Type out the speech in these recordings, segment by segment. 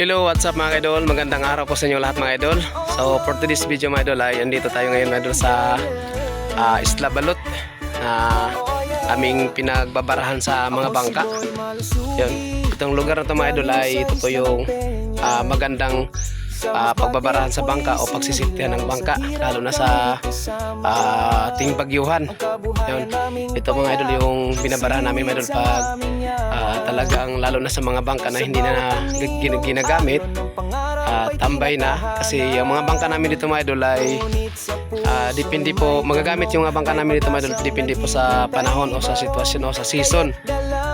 Hello, what's up mga idol? Magandang araw po sa inyo lahat mga idol. So for today's video mga idol ay andito tayo ngayon mga idol sa uh, Isla Balot na aming pinagbabarahan sa mga bangka. Yun. Itong lugar na to mga idol ay ito po yung ah, magandang ah, pagbabarahan sa bangka o pagsisiktihan ng bangka lalo na sa ah, ating bagyuhan. Yun. Ito mga idol yung binabarahan namin mga idol pag ah, talagang lalo na sa mga bangka na hindi na gin- ginagamit ah, tambay na. Kasi yung mga bangka namin dito mga idol ay ah, depende po magagamit yung mga bangka namin dito mga idol depende po sa panahon o sa sitwasyon o sa season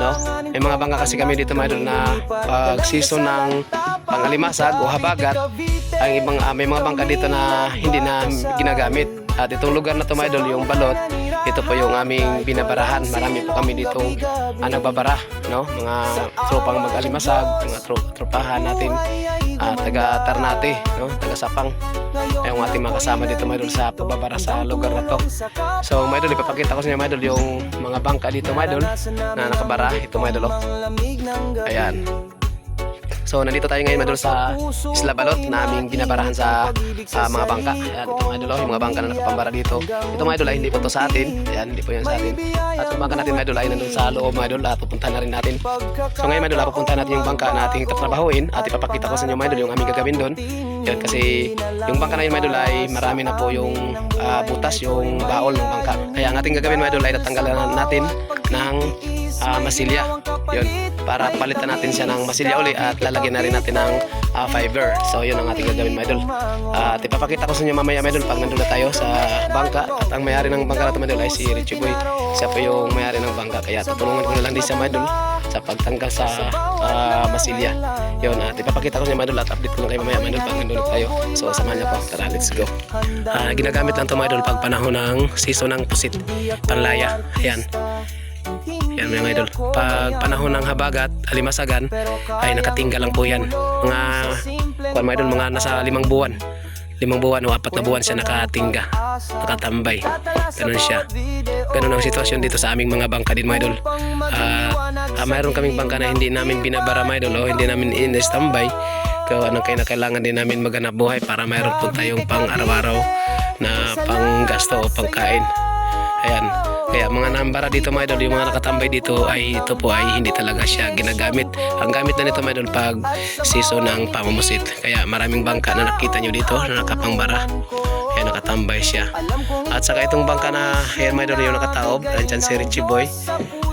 no? May mga bangka kasi kami dito mga idol na pag season ng pangalimasag o habagat ang ibang ah, may mga bangka dito na hindi na ginagamit at itong lugar na to mga idol yung balot ito po yung aming binabarahan. Marami po kami dito ah, nagbabara no? Mga tropang mag-alimasag mga tro- tropahan natin ah, taga Ternate no? Taga Sapang ay yung ating mga dito mga idol sa pagbabara sa lugar na to. So mga idol ipapakita ko sa inyo mga idol yung mga bangka dito mga idol na nakabara. Ito mga idol oh. ayan So nandito tayo ngayon madol sa Isla Balot na aming binabarahan sa ah, mga bangka. Ayan, ito mga idol, oh, yung mga bangka na nakapambara dito. Ito mga idol ay hindi po to sa atin. Ayan, hindi po yan sa atin. At yung bangka natin mga idol ay nandun sa loob mga idol at pupuntahan na rin natin. So ngayon mga idol, ah, pupuntahan natin yung bangka na ating tatrabahuin at ipapakita ko sa inyo mga idol yung aming gagawin doon. Yan kasi yung bangka na yun mga idol ay marami na po yung ah, butas, yung baol ng bangka. Kaya ang ating gagawin mga idol ay tatanggalan natin ng ah, masilya. Yun, para palitan natin siya ng masilya uli at lalagyan na rin natin ng ah, fiber. So yun ang ating gagawin mga idol. at ipapakita ko sa inyo mamaya mga idol pag nandun na tayo sa bangka at ang mayari ng bangka na ito mga idol ay si Richie Boy. Siya po yung mayari ng bangka kaya tutulungan ko na lang din siya mga idol sa pagtanggal sa ah, masilya. Yun, at ipapakita ko sa inyo mga idol at update ko lang kayo mamaya mga idol pag nandun na tayo. So samahan niyo po. Tara, let's go. Ah, ginagamit lang ito mga idol pag panahon ng season ng pusit panlaya. Ayan. Yan mga idol. Pag panahon ng habagat, alimasagan, ay nakatingga lang po yan. Mga, kuwan mga idol, mga nasa limang buwan. Limang buwan o apat na buwan siya nakatingga. Nakatambay. Ganun siya. Ganun ang sitwasyon dito sa aming mga bangka din mga idol. At ah, mayroon kaming bangka na hindi namin binabara mga idol o hindi namin in-standby. Kaya anong kaya na kailangan din namin maghanap buhay para mayroon po tayong pang araw-araw na pang gasto o pangkain. Ayan. Kaya mga nambara dito mga idol, yung mga nakatambay dito ay ito po ay hindi talaga siya ginagamit. Ang gamit na nito mga idol pag season ng pamumusit. Kaya maraming bangka na nakita nyo dito na nakapangbara. Kaya nakatambay siya. At saka itong bangka na ayan mga idol yung nakataob. Andyan si Richie Boy.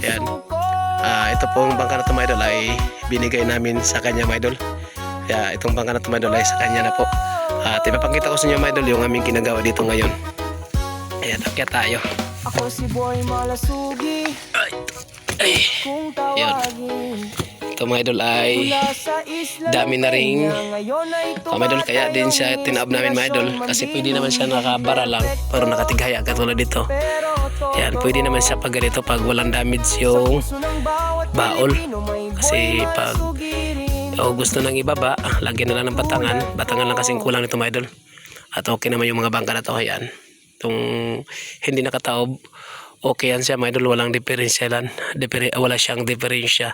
Ayan. Ah, ito pong bangka na ito mga idol ay binigay namin sa kanya mga idol. Kaya itong bangka na ito mga idol ay sa kanya na po. At ipapakita ko sa inyo mga idol yung aming ginagawa dito ngayon. Ayan, akyat tayo. Ako si Boy Malasugi. Ay, Kung Yun. tawagin ito mga idol ay dami na ay mga idol kaya din siya tinab namin mga idol kasi pwede naman siya nakabara lang pero nakatigaya katulad dito. Yan pwede naman siya pag ganito pag walang damage yung baol. Kasi pag o gusto nang ibaba lagyan na lang ng batangan. Batangan lang kasing kulang nito mga idol. At okay naman yung mga bangka na to ayan itong hindi nakataob okay yan siya mga idol walang diferensyalan Difere, ah, wala siyang diferensya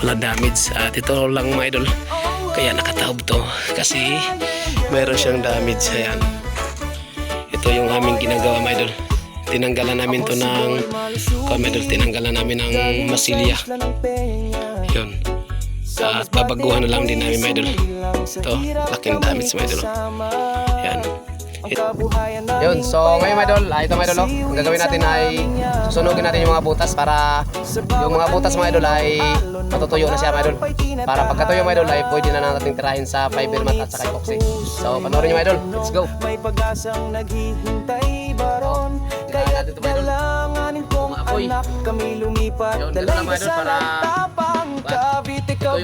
walang damage. At ito lang mga idol kaya nakataob to kasi mayroon siyang damage ayan. Ito yung aming ginagawa mga idol. Tinanggalan namin to ng mga idol tinanggalan namin ng masilya. Yun. At babaguhan na lang din namin mga idol. Ito laking damage mga idol. Yan yun. So ngayon mga idol ah, ito mga idol oh, ang gagawin natin ay susunugin natin yung mga butas para yung mga butas mga idol ay matutuyo na siya mga idol. para pagkatuyo mga idol ay pwede na natin tirahin sa fiber mat at saka epoxy. so panoorin nyo mga idol. Let's go. May pag-asang naghihintay baron. Kaya dalanganin kong anak Kami lumipat. Yun, Dalay ganun lang, mga idol, sa para- tapang idol.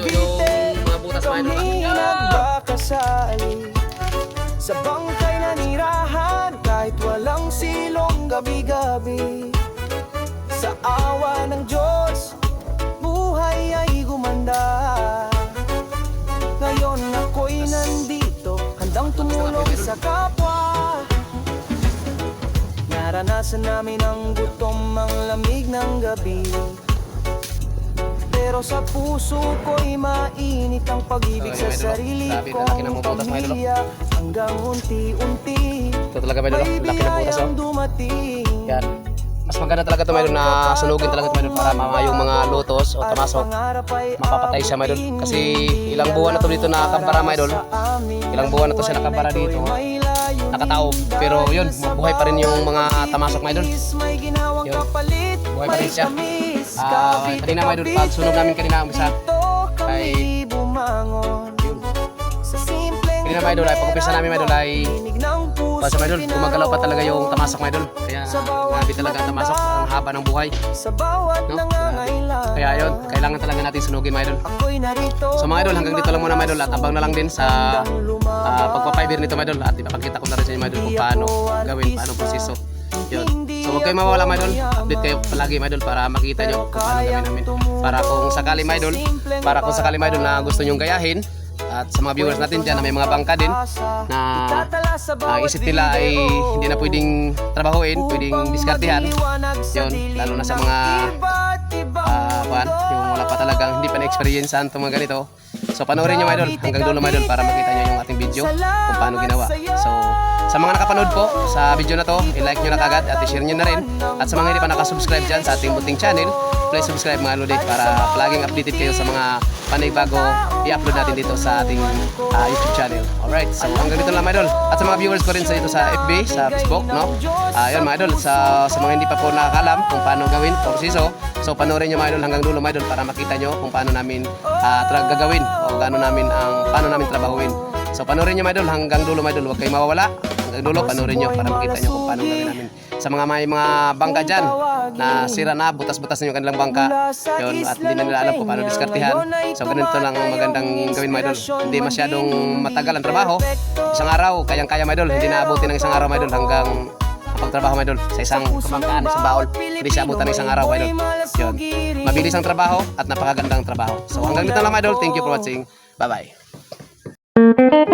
Kami nagbakasali Sa bangkay na nirahan Kahit walang silong gabi-gabi. Sa awa ng Diyos Buhay ay gumanda. Ngayon ako'y nandito Handang tumulong sa kapwa. Naranasan namin ang gutom Ang lamig ng gabi Pero sa puso ko'y mainit ang pag-ibig sa mga sarili kong mga mga pamilya Hanggang unti-unti Ito talaga mga oh. laki ng butas oh. Yan. Mas maganda talaga ito mga idol na sunugin talaga ito mga idol para mama yung mga lotos o tamasok mapapatay siya mga idol. Kasi ilang buwan na to dito nakakabara mga idol. Ilang buwan na to siya nakabara dito. Nakataob. Pero yun, buhay pa rin yung mga tamasok mga idol. Yun. Buhay pa rin siya. Ah, kanina mga idol, pag sunog namin kanina umpisa. Ay, yun. Kanina mga idol, ay pag-umpisa namin mga idol ay para sa mga idol, gumagalaw pa talaga yung tamasok mga idol. Kaya grabe talaga ang tamasok, ang haba ng buhay. No? Kaya yun, kailangan talaga natin sunugin mga idol. So mga idol, hanggang dito lang muna mga idol at abang na lang din sa uh, pagpapiber nito mga idol at ipapakita ko na rin sa inyo mga idol kung paano gawin, paano proseso. Yun. So huwag kayong mawala mga idol, update kayo palagi mga idol para makita nyo kung paano gawin namin. Para kung sakali mga idol, para kung sakali mga idol na gusto nyong gayahin, at sa mga viewers natin dyan na may mga bangka din na ah, isip nila ay hindi na pwedeng trabahuin, pwedeng diskartehan. Yun, lalo na sa mga ah kuan, yung wala pa talagang hindi pa na-experience sa itong mga ganito. So panoorin nyo mga idol hanggang dulo mga idol para makita nyo yung ating video kung paano ginawa. So sa mga nakapanood po sa video na to, i-like nyo na kagad at i-share nyo na rin. At sa mga hindi pa nakasubscribe dyan sa ating buting channel, please subscribe mga lodi para palaging updated kayo sa mga panay-bago i-upload natin dito sa ating ah, YouTube channel. Alright, so hanggang dito lang mga idol. At sa mga viewers ko rin sa dito sa FB, sa Facebook, no? Ayun mga idol, sa, sa mga hindi pa po nakakalam kung paano gawin, proseso, so panoorin nyo mga idol hanggang dulo mga idol para makita nyo kung paano namin tra- gagawin o gaano namin ang paano namin trabahuin. So panoorin nyo mga idol hanggang dulo mga idol, huwag kayong mawawala. Hanggang dulo panoorin nyo para makita nyo kung paano gawin namin. Sa mga may mga bangka dyan na sira na, butas-butas na yung kanilang bangka, yun, at hindi na nila alam kung paano diskartehan. So ganito lang ang magandang gawin mga idol. Hindi masyadong matagal ang trabaho. Isang araw, kayang-kaya mga idol. Hindi naabuti ng isang araw mga idol hanggang pagtrabaho mga idol sa isang kabangkaan, isang baol. Hindi siya abutan ng isang araw mga idol. Yun. Mabilis ang trabaho at napakagandang trabaho. So hanggang dito lang mga idol. Thank you for watching. Bye-bye.